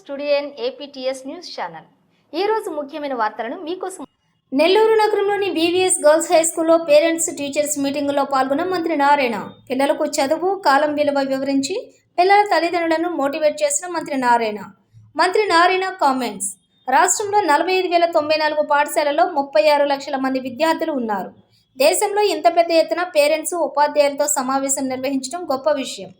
Studio APTS news channel. ఈ రోజు ముఖ్యమైన వార్తలను మీకోసం నెల్లూరు నగరంలోని బీవీఎస్ గర్ల్స్ హై స్కూల్లో పేరెంట్స్ టీచర్స్ మీటింగులో పాల్గొన్న మంత్రి నారాయణ. పిల్లలకు చదువు కాలం విలువ వివరించి పిల్లల తల్లిదండ్రులను మోటివేట్ చేసిన మంత్రి నారాయణ. మంత్రి నారాయణ కామెంట్స్. రాష్ట్రంలో నలభై ఐదు వేల తొంభై నాలుగు పాఠశాలలో ముప్పై ఆరు లక్షల మంది విద్యార్థులు ఉన్నారు. దేశంలో ఇంత పెద్ద ఎత్తున పేరెంట్స్ ఉపాధ్యాయులతో సమావేశం నిర్వహించడం గొప్ప విషయం.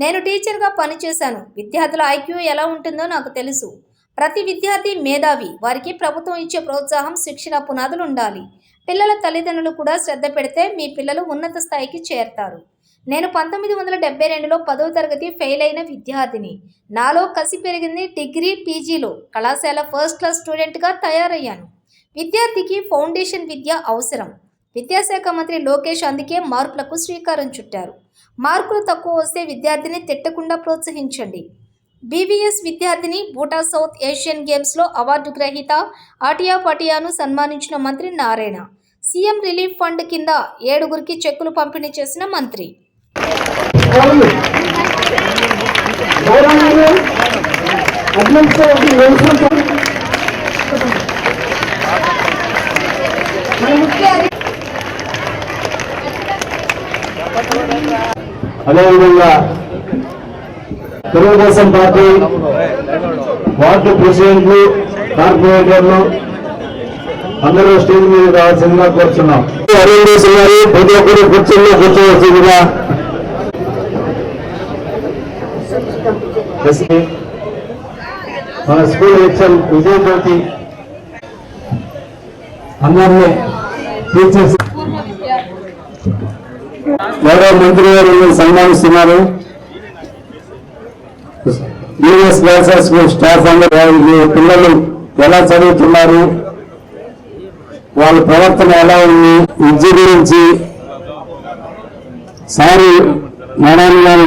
నేను టీచర్గా పనిచేశాను. విద్యార్థుల ఐక్యూ ఎలా ఉంటుందో నాకు తెలుసు. ప్రతి విద్యార్థి మేధావి. వారికి ప్రభుత్వం ఇచ్చే ప్రోత్సాహం శిక్షణ పునాదులు ఉండాలి. పిల్లల తల్లిదండ్రులు కూడా శ్రద్ధ పెడితే మీ పిల్లలు ఉన్నత స్థాయికి చేరతారు. నేను పంతొమ్మిది వందల డెబ్బై రెండులో పదవ తరగతి ఫెయిల్ అయిన విద్యార్థిని. నాలో కసి పెరిగింది డిగ్రీ పీజీలో. కళాశాల ఫస్ట్ క్లాస్ స్టూడెంట్గా తయారయ్యాను. విద్యార్థికి ఫౌండేషన్ విద్య అవసరం. విద్యాశాఖ మంత్రి లోకేష్ అందుకే మార్పులకు శ్రీకారం చుట్టారు. మార్కులు తక్కువ వస్తే విద్యార్థిని తిట్టకుండా ప్రోత్సహించండి. బీవీఎస్ విద్యార్థిని బూటా సౌత్ ఏషియన్ గేమ్స్లో అవార్డు గ్రహీత ఆటియా పటియాను సన్మానించిన మంత్రి నారాయణ. సీఎం రిలీఫ్ ఫండ్ కింద ఏడుగురికి చెక్కులు పంపిణీ చేసిన మంత్రి. అడ్మినిస్ట్రేటివ్ అదేవిధంగా తెలుగుదేశం పార్టీ వార్డు ప్రెసిడెంట్లు కార్పొరేటర్లు అందరూ స్టేజ్ మీద రావాల్సిందిగా కోరుతున్నాం అరేంజ్ చేస్తున్నారు ప్రతి ఒక్కరు కూర్చుని కూర్చోవలసిందిగా మన స్కూల్ హెచ్ఎం విజయజ్యోతి. అందరినీ టీచర్స్ గౌరవ మంత్రి గారు సన్మానిస్తున్నారు. US girls high school staff అందరూ పిల్లలు ఎలా చదువుతున్నారు? వాళ్ళ ప్రవర్తన ఎలా ఉంది? విద్య గురించి సారి మేడం గారు.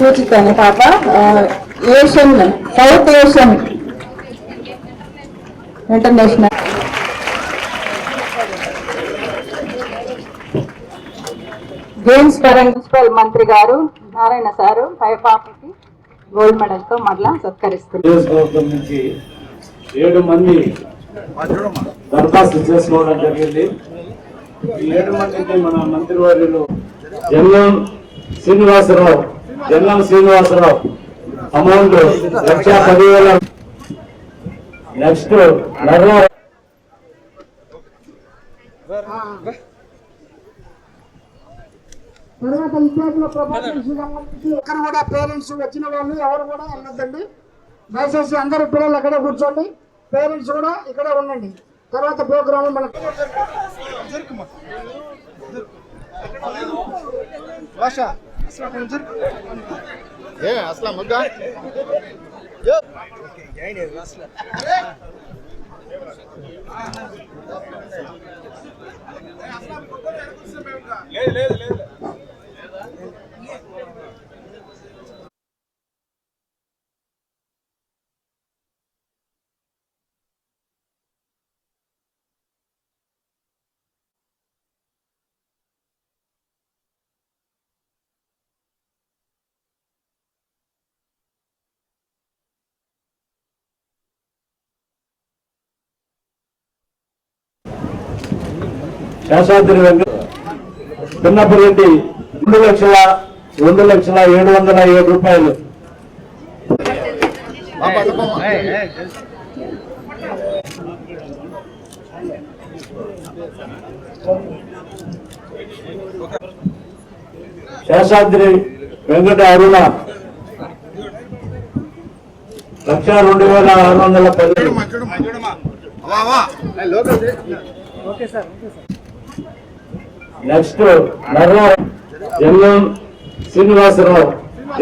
చూచుతాను పాప. Asian south Asian. International. Games పరంగా మున్సిపల్ మంత్రి గారు నారాయణ సారు పైపాపకి గోల్డ్ మెడల్తో మరలా సత్కరిస్తున్నారు. నుంచి ఏడు మంది దరఖాస్తు చేసుకోవడం జరిగింది. ఏడు మందికి మన మంత్రివర్యులు జన్నం శ్రీనివాసరావు జన్నం శ్రీనివాసరావు అమౌంట్ లక్ష పదివేల నెక్స్ట్ నర్వ తర్వాత విద్యార్థుల సంబంధించి ఎక్కడ కూడా పేరెంట్స్ వచ్చిన వాళ్ళు ఎవరు కూడా వెళ్ళొద్దండి దయచేసి అందరు పిల్లలు అక్కడే కూర్చోండి. పేరెంట్స్ కూడా ఇక్కడే ఉండండి. తర్వాత ప్రోగ్రామ్ మన ఏ అసలు ముగ్గ శేషాద్రి వెంకట పిన్నపరెడ్డి రెండు లక్షల రెండు లక్షల ఏడు వందల ఏడు రూపాయలు. శేషాద్రి వెంకట అరుణ లక్ష రెండు వేల ఆరు వందల పది. అవా అవా local next Narra Jangam Srinivasarao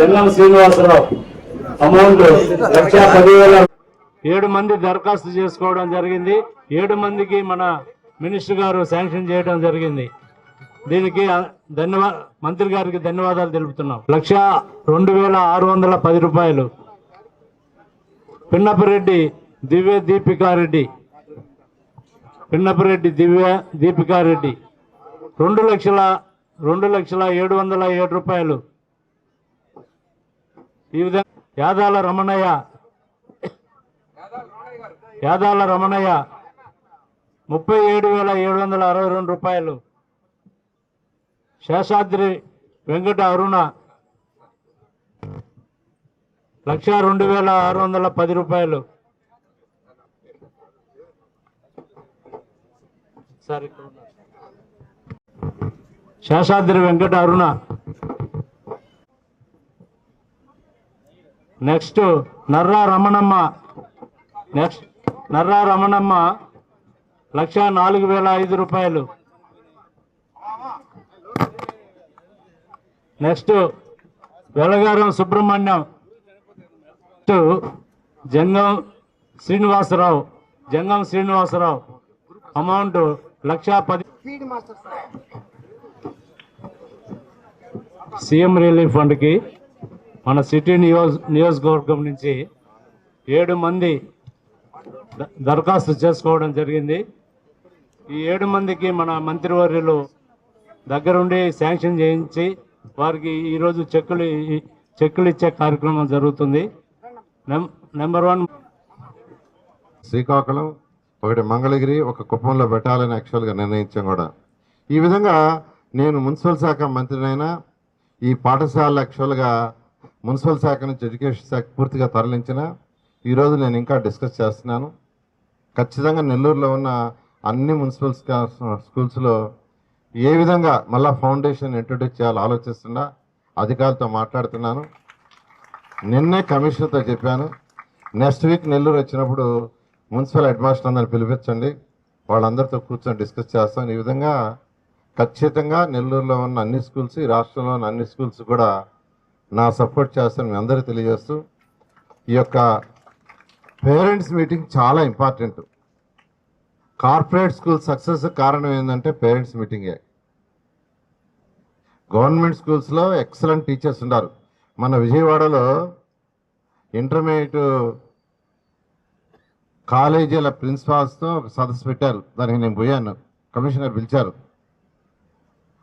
LM Srinivasarao. Amount lakh పదివేల ఏడు మంది దరఖాస్తు చేసుకోవడం జరిగింది. ఏడు మందికి మన మినిస్టర్ గారు శాంక్షన్ చేయడం జరిగింది. దీనికి ధన్యవా మంత్రి గారికి ధన్యవాదాలు తెలుపుతున్నాం. లక్ష రెండు వేల ఆరు వందల పది రూపాయలు. పిన్నపరెడ్డి దివ్య దీపికారెడ్డి. పిన్నపరెడ్డి దివ్య దీపికారెడ్డి. రెండు లక్షల రెండు లక్షల ఏడు వందల ఏడు రూపాయలు. ఈ విధంగా యాదాల రమణయ్య యాదాల రమణయ్య ముప్పై ఏడు వేల ఏడు వందల అరవై రెండు రూపాయలు. శేషాద్రి వెంకట అరుణ లక్ష రెండు వేల ఆరు వందల పది రూపాయలు. సార్ ఇక్కడ శేషాద్రి వెంకట అరుణ. నెక్స్ట్ నర్రా రమణమ్మ. నెక్స్ట్ నర్రా రమణమ్మ. లక్ష నాలుగు వేల ఐదు రూపాయలు. Next Velagaram Subrahmanyam. Next Jangam Srinivasarao. Jangam Srinivasarao. Amount lakh పది మాస్టర్ సార్ సీఎం రిలీఫ్ ఫండ్కి మన సిటీ నియోజ నియోజకవర్గం నుంచి ఏడు మంది ద- దరఖాస్తు చేసుకోవడం జరిగింది. ఈ ఏడు మందికి మన మంత్రివర్యులు దగ్గరుండి శాంక్షన్ చేయించి వారికి ఈరోజు చెక్కులు చెక్కులు ఇచ్చే కార్యక్రమం జరుగుతుంది. నెంబర్ వన్ శ్రీకాకుళం ఒకటి మంగళగిరి ఒక కుప్పంలో పెట్టాలని యాక్చువల్గా నిర్ణయించాం కూడా. ఈ విధంగా నేను మున్సిపల్ శాఖ మంత్రినైనా ఈ పాఠశాల యాక్చువల్గా మున్సిపల్ శాఖ నుంచి ఎడ్యుకేషన్ శాఖ పూర్తిగా తరలించిన ఈరోజు నేను ఇంకా డిస్కస్ చేస్తున్నాను. ఖచ్చితంగా నెల్లూరులో ఉన్న అన్ని మున్సిపల్ స్కూల్స్లో ఏ విధంగా మళ్ళా ఫౌండేషన్ ఇంట్రొడ్యూస్ చేయాలో ఆలోచిస్తున్నా అధికారులతో మాట్లాడుతున్నాను. నిన్నే కమిషనర్తో చెప్పాను నెక్స్ట్ వీక్ నెల్లూరు వచ్చినప్పుడు మున్సిపల్ హెడ్ మాస్టర్ అందరిని పిలిపించండి వాళ్ళందరితో కూర్చొని డిస్కస్ చేస్తాం. ఈ విధంగా ఖచ్చితంగా నెల్లూరులో ఉన్న అన్ని స్కూల్స్ ఈ రాష్ట్రంలో ఉన్న అన్ని స్కూల్స్ కూడా నా సపోర్ట్ చేస్తాను మీ అందరూ తెలియజేస్తూ ఈ యొక్క పేరెంట్స్ మీటింగ్ చాలా ఇంపార్టెంట్. కార్పొరేట్ స్కూల్ సక్సెస్ కారణం ఏంటంటే పేరెంట్స్ మీటింగే. గవర్నమెంట్ స్కూల్స్లో ఎక్సలెంట్ టీచర్స్ ఉన్నారు. మన విజయవాడలో ఇంటర్మీడియట్ కాలేజీల ప్రిన్సిపాల్స్తో ఒక సదస్సు పెట్టారు. దానికి నేను పోయాను. కమిషనర్ పిలిచారు.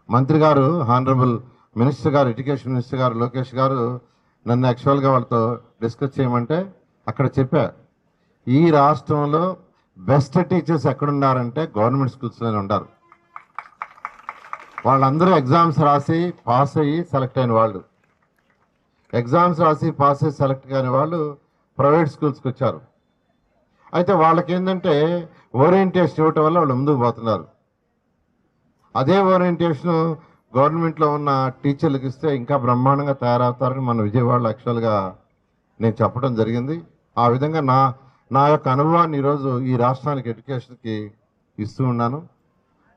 మంత్రి గారు హానరబుల్ మినిస్టర్ గారు ఎడ్యుకేషన్ మినిస్టర్ గారు లోకేష్ గారు నన్ను యాక్చువల్గా వాళ్ళతో డిస్కస్ చేయమంటే అక్కడ చెప్పా. ఈ రాష్ట్రంలో బెస్ట్ టీచర్స్ ఎక్కడున్నారంటే గవర్నమెంట్ స్కూల్స్లోనే ఉన్నారు వాళ్ళందరూ ఎగ్జామ్స్ రాసి పాస్ అయ్యి సెలెక్ట్ అయిన వాళ్ళు. ఎగ్జామ్స్ రాసి పాస్ అయ్యి సెలెక్ట్ కాని వాళ్ళు ప్రైవేట్ స్కూల్స్కి వచ్చారు. అయితే వాళ్ళకి ఏంటంటే ఓరియంటేషన్ ఇవ్వటం వల్ల వాళ్ళు ముందుకు పోతున్నారు. అదే ఓరియంటేషన్ గవర్నమెంట్లో ఉన్న టీచర్లకు ఇస్తే ఇంకా బ్రహ్మాండంగా తయారవుతారని మన విజయవాడలో యాక్చువల్గా నేను చెప్పడం జరిగింది. ఆ విధంగా నా నా యొక్క అనుభవాన్ని ఈరోజు ఈ రాష్ట్రానికి ఎడ్యుకేషన్కి ఇస్తూ ఉన్నాను.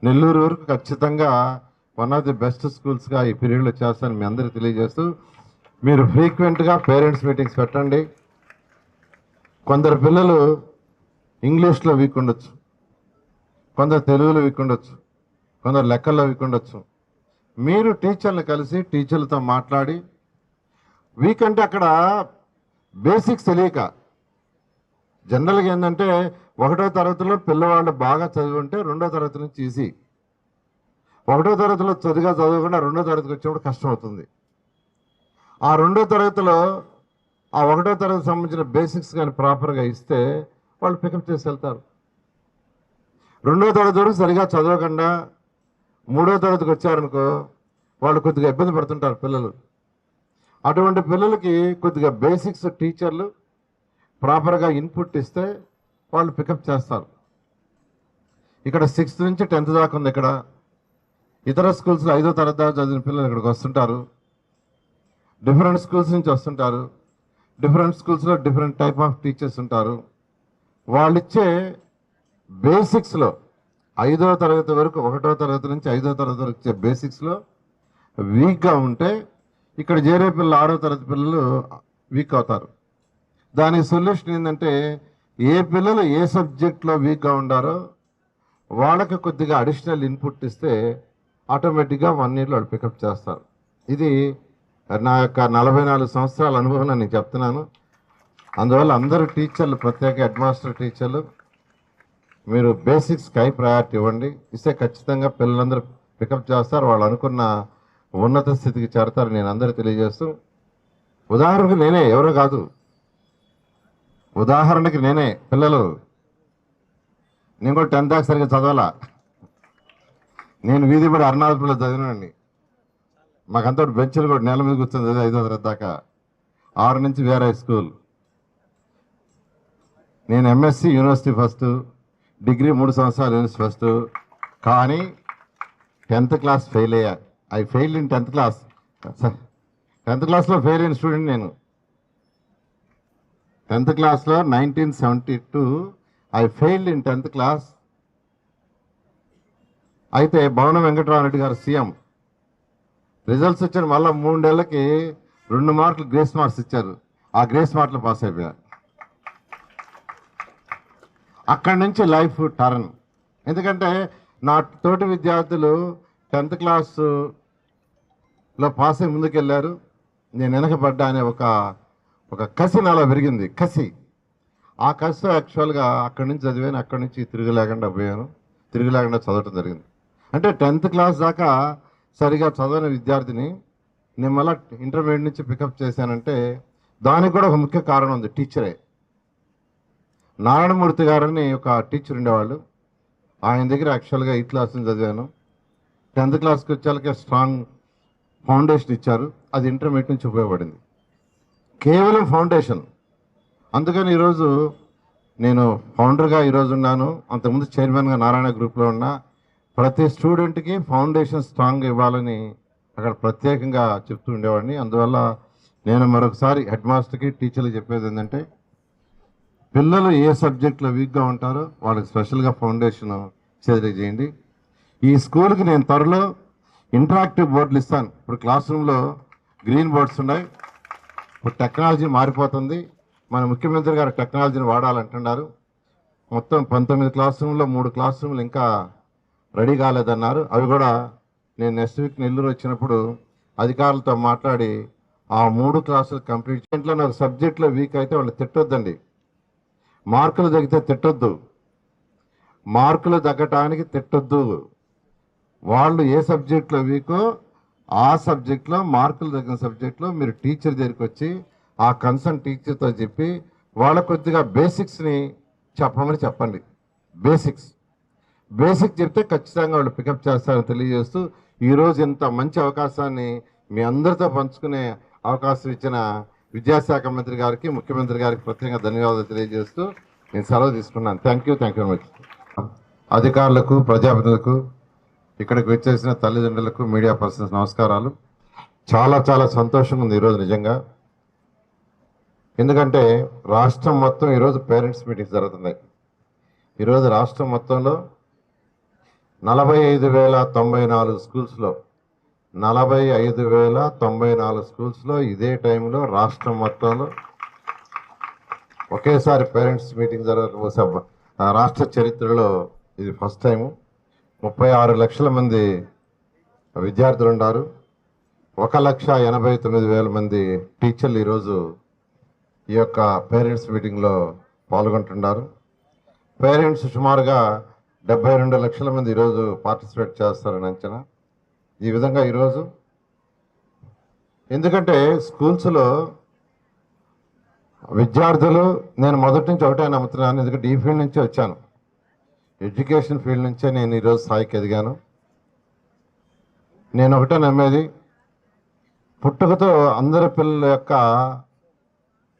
నెల్లూరు వరకు ఖచ్చితంగా వన్ ఆఫ్ ది బెస్ట్ స్కూల్స్గా ఈ పీరియడ్లో చేస్తానని మీ అందరికీ తెలియజేస్తూ మీరు ఫ్రీక్వెంట్గా పేరెంట్స్ మీటింగ్స్ పెట్టండి. కొందరు పిల్లలు ఇంగ్లీష్లో వీక్ ఉండొచ్చు. కొందరు తెలుగులో వీక్ ఉండొచ్చు. కొందరు లెక్కల్లో వీక్ ఉండొచ్చు. మీరు టీచర్లు కలిసి టీచర్లతో మాట్లాడి వీక్ అంటే అక్కడ బేసిక్స్ తెలియక. జనరల్గా ఏంటంటే ఒకటో తరగతిలో పిల్లవాళ్ళు బాగా చదివి ఉంటే రెండో తరగతి నుంచి ఈజీ. ఒకటో తరగతిలో చదువుగా చదవకుండా రెండో తరగతికి వచ్చినప్పుడు కష్టం అవుతుంది ఆ రెండో తరగతిలో ఆ ఒకటో తరగతి సంబంధించిన బేసిక్స్ కానీ ప్రాపర్గా ఇస్తే వాళ్ళు పికప్ చేసి వెళ్తారు. రెండో తరగతి వరకు సరిగా చదవకుండా మూడో తరగతికి వచ్చారనుకో వాళ్ళు కొద్దిగా ఇబ్బంది పడుతుంటారు పిల్లలు. అటువంటి పిల్లలకి కొద్దిగా బేసిక్స్ టీచర్లు ప్రాపర్గా ఇన్పుట్ ఇస్తే వాళ్ళు పికప్ చేస్తారు. ఇక్కడ సిక్స్త్ నుంచి టెన్త్ దాకా ఉంది ఇక్కడ. ఇతర స్కూల్స్లో ఐదో తరగతి దాకా చదివిన పిల్లలు ఇక్కడికి వస్తుంటారు. డిఫరెంట్ స్కూల్స్ నుంచి వస్తుంటారు. డిఫరెంట్ స్కూల్స్లో డిఫరెంట్ టైప్ ఆఫ్ టీచర్స్ ఉంటారు. వాళ్ళు ఇచ్చే బేసిక్స్లో ఐదో తరగతి వరకు ఒకటో తరగతి నుంచి ఐదో తరగతి వరకు ఇచ్చే బేసిక్స్లో వీక్గా ఉంటే ఇక్కడ చేరే పిల్లలు ఆరో తరగతి పిల్లలు వీక్ అవుతారు. దానికి సొల్యూషన్ ఏంటంటే ఏ పిల్లలు ఏ సబ్జెక్ట్లో వీక్గా ఉండారో వాళ్ళకి కొద్దిగా అడిషనల్ ఇన్పుట్ ఇస్తే ఆటోమేటిక్గా వన్ ఇయర్లో వాళ్ళు పికప్ చేస్తారు. ఇది నా యొక్క నలభై నాలుగు సంవత్సరాల అనుభవం నేను చెప్తున్నాను. అందువల్ల అందరూ టీచర్లు ప్రత్యేక హెడ్ మాస్టర్ టీచర్లు మీరు బేసిక్స్ స్కై ప్రయారిటీ ఇవ్వండి. ఇస్తే ఖచ్చితంగా పిల్లలందరూ పికప్ చేస్తారు. వాళ్ళు అనుకున్న ఉన్నత స్థితికి చేరతారు నేను అందరూ తెలియజేస్తూ ఉదాహరణకు నేనే ఎవరో కాదు. ఉదాహరణకి నేనే పిల్లలు. నేను కూడా టెన్త్ దాకా సరిగ్గా చదవాలా? నేను వీధి పడి అరుణాచల్లో చదివినండి మాకంతా బెంచ్లు కూడా నేల మీద కూర్చొని చదివి ఐదో తరగతి దాకా. ఆరు నుంచి వేరే స్కూల్. నేను ఎంఎస్సి యూనివర్సిటీ ఫస్ట్ డిగ్రీ మూడు సంవత్సరాలు యూనివర్సిటీ ఫస్ట్ కానీ టెన్త్ క్లాస్ ఫెయిల్ అయ్యా. I fail in tenth class. Tenth క్లాస్లో ఫెయిల్ అయిన స్టూడెంట్ నేను. టెన్త్ క్లాస్లో nineteen seventy two I failed in tenth class. అయితే భవన వెంకటరామరెడ్డి గారు సీఎం. రిజల్ట్స్ వచ్చిన మళ్ళీ మూడేళ్ళకి రెండు మార్కులు గ్రేస్ మార్క్స్ ఇచ్చారు. ఆ గ్రేస్ మార్కులు పాస్ అయిపోయారు అక్కడి నుంచి లైఫ్ టర్న్. ఎందుకంటే నా తోటి విద్యార్థులు టెన్త్ క్లాసులో పాస్ అయి ముందుకెళ్ళారు నేను వెనకబడ్డా అనే ఒక ఒక కసి నాలో పెరిగింది కసి. ఆ కసి యాక్చువల్గా అక్కడి నుంచి చదివాను. అక్కడి నుంచి తిరగలేకుండా పోయాను. తిరగలేకుండా చదవటం జరిగింది. అంటే టెన్త్ క్లాస్ దాకా సరిగా చదవని విద్యార్థిని నేను మళ్ళీ ఇంటర్మీడియట్ నుంచి పికప్ చేశానంటే దానికి కూడా ఒక ముఖ్య కారణం ఉంది. టీచరే. నారాయణమూర్తి గారని ఒక టీచర్ ఉండేవాళ్ళు. ఆయన దగ్గర యాక్చువల్గా ఎయిత్ క్లాస్ చదివాను. టెన్త్ క్లాస్కి వచ్చాకే స్ట్రాంగ్ ఫౌండేషన్ ఇచ్చారు. అది ఇంటర్మీడియట్ నుంచి ఉపయోగపడింది. కేవలం ఫౌండేషన్ అందుకని ఈరోజు నేను ఫౌండర్గా ఈరోజు ఉన్నాను. అంతకుముందు చైర్మన్గా నారాయణ గ్రూప్లో ఉన్నా. ప్రతి స్టూడెంట్కి ఫౌండేషన్ స్ట్రాంగ్ ఇవ్వాలని అక్కడ ప్రత్యేకంగా చెప్తూ ఉండేవాడిని. అందువల్ల నేను మరొకసారి హెడ్ మాస్టర్కి టీచర్లు చెప్పేది ఏంటంటే పిల్లలు ఏ సబ్జెక్ట్లో వీక్గా ఉంటారో వాళ్ళకి స్పెషల్గా ఫౌండేషన్ చేయండి. ఈ స్కూల్కి నేను త్వరలో ఇంటరాక్టివ్ బోర్డులు ఇస్తాను. ఇప్పుడు క్లాస్ రూమ్లో గ్రీన్ బోర్డ్స్ ఉన్నాయి. ఇప్పుడు టెక్నాలజీ మారిపోతుంది. మన ముఖ్యమంత్రి గారు టెక్నాలజీని వాడాలంటున్నారు. మొత్తం పంతొమ్మిది క్లాస్ రూమ్లో మూడు క్లాస్ రూమ్లు ఇంకా రెడీ కాలేదన్నారు. అవి కూడా నేను నెక్స్ట్ వీక్ నెల్లూరు వచ్చినప్పుడు అధికారులతో మాట్లాడి ఆ మూడు క్లాసులు కంప్లీట్ ఇంట్లో నాకు సబ్జెక్ట్లో వీక్ అయితే వాళ్ళు తిట్టొద్దండి. మార్కులు తగ్గితే తిట్టొద్దు. మార్కులు తగ్గటానికి తిట్టొద్దు. వాళ్ళు ఏ సబ్జెక్ట్లో వీకో ఆ సబ్జెక్ట్లో మార్కులు తగ్గిన సబ్జెక్ట్లో మీరు టీచర్ దగ్గరికి వచ్చి ఆ కన్సర్న్ టీచర్తో చెప్పి వాళ్ళ కొద్దిగా బేసిక్స్ని చెప్పమని చెప్పండి. బేసిక్స్. బేసిక్ చెప్తే ఖచ్చితంగా వాళ్ళు పికప్ చేస్తారని తెలియజేస్తూ ఈరోజు ఇంత మంచి అవకాశాన్ని మీ అందరితో పంచుకునే అవకాశం ఇచ్చిన విద్యాశాఖ మంత్రి గారికి ముఖ్యమంత్రి గారికి ప్రత్యేకంగా ధన్యవాదాలు తెలియజేస్తూ నేను సెలవు తీసుకున్నాను. Thank you thank you very much అధికారులకు ప్రజాప్రతినిధులకు ఇక్కడికి వచ్చేసిన తల్లిదండ్రులకు మీడియా పర్సన్స్ నమస్కారాలు. చాలా చాలా సంతోషంగా ఉంది ఈరోజు నిజంగా. ఎందుకంటే రాష్ట్రం మొత్తం ఈరోజు పేరెంట్స్ మీటింగ్స్ జరుగుతున్నాయి. ఈరోజు రాష్ట్రం మొత్తంలో నలభై ఐదు వేల తొంభై నాలుగు స్కూల్స్లో నలభై ఐదు వేల తొంభై నాలుగు స్కూల్స్లో ఇదే టైంలో రాష్ట్రం మొత్తంలో ఒకేసారి పేరెంట్స్ మీటింగ్ జరగ రాష్ట్ర చరిత్రలో ఇది ఫస్ట్ టైం ముప్పై ఆరు లక్షల మంది విద్యార్థులు ఉన్నారు. ఒక లక్ష ఎనభై తొమ్మిది వేల మంది టీచర్లు ఈరోజు ఈ యొక్క పేరెంట్స్ మీటింగ్లో పాల్గొంటున్నారు. పేరెంట్స్ సుమారుగా డెబ్బై రెండు లక్షల మంది ఈరోజు పార్టిసిపేట్ చేస్తారని అంచనా. ఈ విధంగా ఈరోజు? ఎందుకంటే స్కూల్స్లో విద్యార్థులు నేను మొదటి నుంచి ఒకటే నమ్ముతున్నాను ఎందుకంటే ఈ ఫీల్డ్ నుంచి వచ్చాను. ఎడ్యుకేషన్ ఫీల్డ్ నుంచే నేను ఈరోజు స్థాయికి ఎదిగాను. నేను ఒకటే నమ్మేది పుట్టుకతో అందరి పిల్లల యొక్క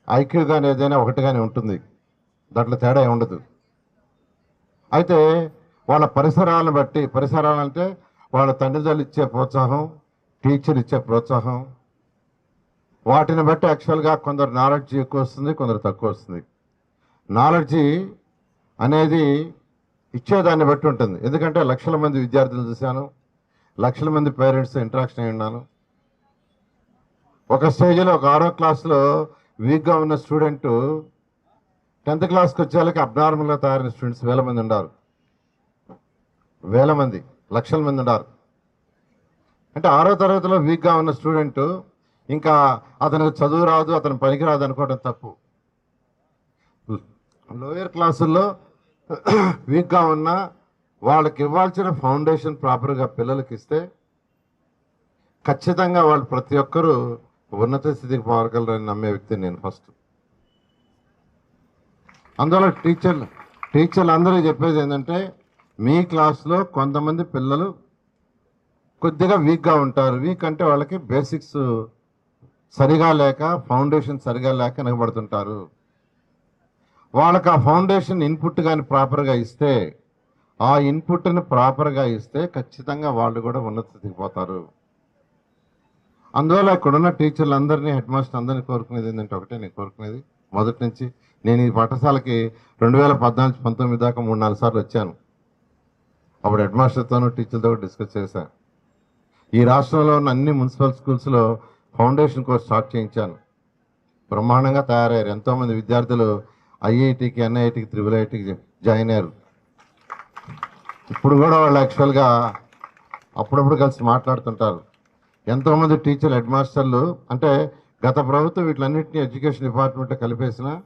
ఐక్యూ కానీ ఏదైనా ఒకటిగానే ఉంటుంది. దాంట్లో తేడా ఉండదు అయితే వాళ్ళ పరిసరాలను బట్టి పరిసరాలు అంటే వాళ్ళ తల్లిదండ్రులు ఇచ్చే ప్రోత్సాహం టీచర్ ఇచ్చే ప్రోత్సాహం. వాటిని బట్టి యాక్చువల్గా కొందరు నాలెడ్జ్ ఎక్కువ వస్తుంది కొందరు తక్కువ వస్తుంది. నాలెడ్జి అనేది ఇచ్చేదాన్ని బట్టి ఉంటుంది. ఎందుకంటే లక్షల మంది విద్యార్థులు చూశాను. లక్షల మంది పేరెంట్స్ ఇంటరాక్షన్ అయి ఉన్నాను. ఒక స్టేజ్లో ఒక ఆరో క్లాస్లో వీక్గా ఉన్న స్టూడెంట్ టెన్త్ క్లాస్కి వచ్చేళ్ళకి అబ్నార్మల్గా తయారైన స్టూడెంట్స్ వేల మంది ఉన్నారు వేల మంది. లక్షల మంది ఉన్నారు. అంటే ఆరో తరగతిలో వీక్గా ఉన్న స్టూడెంట్ ఇంకా అతనికి చదువు రాదు అతను పనికిరాదు అనుకోవడం తప్పు. లోయర్ క్లాసుల్లో వీక్గా ఉన్న వాళ్ళకి ఇవ్వాల్సిన ఫౌండేషన్ ప్రాపర్గా పిల్లలకి ఇస్తే ఖచ్చితంగా వాళ్ళు ప్రతి ఒక్కరూ ఉన్నత స్థితికి పోగలరని నమ్మే వ్యక్తి నేను ఫస్ట్ అందువల్ల టీచర్లు టీచర్లు అందరూ చెప్పేది ఏంటంటే మీ క్లాస్లో కొంతమంది పిల్లలు కొద్దిగా వీక్గా ఉంటారు. వీక్ అంటే వాళ్ళకి బేసిక్స్ సరిగా లేక ఫౌండేషన్ సరిగా లేక నిలబడుతుంటారు. వాళ్ళకి ఆ ఫౌండేషన్ ఇన్పుట్ కానీ ప్రాపర్గా ఇస్తే ఆ ఇన్పుట్ని ప్రాపర్గా ఇస్తే ఖచ్చితంగా వాళ్ళు కూడా ఉన్నత స్థితికి పోతారు. అందువల్ల ఇక్కడున్న టీచర్లు అందరినీ హెడ్ మాస్టర్ అందరినీ కోరుకునేది ఏంటంటే ఒకటే నేను కోరుకునేది మొదటి నుంచి. నేను ఈ పాఠశాలకి రెండు వేల పద్నాలుగు పంతొమ్మిది దాకా మూడు నాలుగు సార్లు వచ్చాను. అప్పుడు హెడ్ మాస్టర్తోనూ టీచర్తో డిస్కస్ చేశాను ఈ రాష్ట్రంలో ఉన్న అన్ని మున్సిపల్ స్కూల్స్లో ఫౌండేషన్ కోర్స్ స్టార్ట్ చేయించాను. బ్రహ్మాండంగా తయారయ్యారు. ఎంతోమంది విద్యార్థులు ఐఐటికి ఎన్ఐటికి త్రిబుల్ ఐటీకి జాయిన్ అయ్యారు. ఇప్పుడు కూడా వాళ్ళు యాక్చువల్గా అప్పుడప్పుడు కలిసి మాట్లాడుతుంటారు. ఎంతోమంది టీచర్లు హెడ్ మాస్టర్లు అంటే గత ప్రభుత్వం వీటిలన్నింటినీ ఎడ్యుకేషన్ డిపార్ట్మెంట్ కలిపేసిన